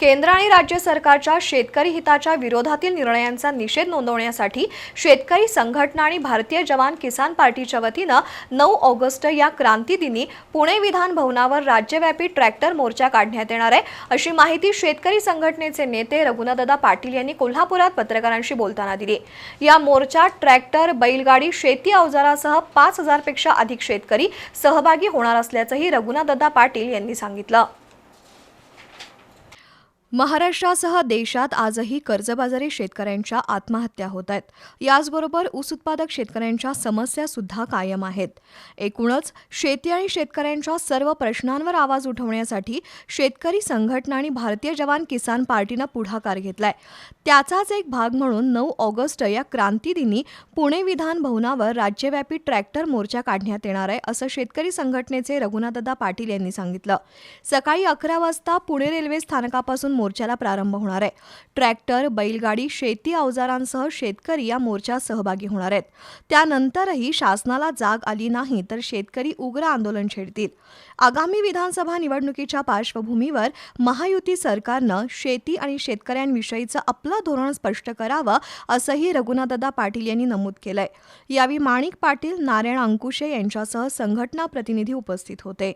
केंद्र आणि राज्य सरकारच्या शेतकरी हिताच्या विरोधातील निर्णयांचा निषेध नोंदवण्यासाठी शेतकरी संघटना आणि भारतीय जवान किसान पार्टीच्या वतीनं नऊ ऑगस्ट या क्रांतीदिनी पुणे विधान भवनावर राज्यव्यापी ट्रॅक्टर मोर्चा काढण्यात येणार आहे. अशी माहिती शेतकरी संघटनेचे नेते रघुनाथदा पाटील यांनी कोल्हापुरात पत्रकारांशी बोलताना दिली. या मोर्चात ट्रॅक्टर बैलगाडी शेती अवजारासह पाच हजारपेक्षा अधिक शेतकरी सहभागी होणार असल्याचंही रघुनाथदा पाटील यांनी सांगितलं. महाराष्ट्रासह देशात आजही कर्जबाजारी शेतकऱ्यांच्या आत्महत्या होत आहेत. याचबरोबर ऊस उत्पादक शेतकऱ्यांच्या समस्या सुद्धा कायम आहेत. एकूणच शेती आणि शेतकऱ्यांच्या सर्व प्रश्नांवर आवाज उठवण्यासाठी शेतकरी संघटना आणि भारतीय जवान किसान पार्टीनं पुढाकार घेतलाय. त्याचाच एक भाग म्हणून नऊ ऑगस्ट या क्रांतीदिनी पुणे विधान भवनावर राज्यव्यापी ट्रॅक्टर मोर्चा काढण्यात येणार आहे असं शेतकरी संघटनेचे रघुनाथदा पाटील यांनी सांगितलं. सकाळी अकरा वाजता पुणे रेल्वे स्थानकापासून मोर्चाला प्रारंभ होणार आहे. ट्रॅक्टर बैलगाडी शेती अवजारांसह शेतकरी या मोर्चात सहभागी होणार आहेत. त्यानंतरही शासनाला जाग आली नाही तर शेतकरी उग्र आंदोलन छेडतील. आगामी विधानसभा निवडणुकीच्या पार्श्वभूमीवर महायुती सरकारनं शेती आणि शेतकऱ्यांविषयीचं आपलं धोरण स्पष्ट करावं असंही रघुनाथदा पाटील यांनी नमूद केलंय. यावेळी माणिक पाटील नारायण अंकुशे यांच्यासह संघटना प्रतिनिधी उपस्थित होते.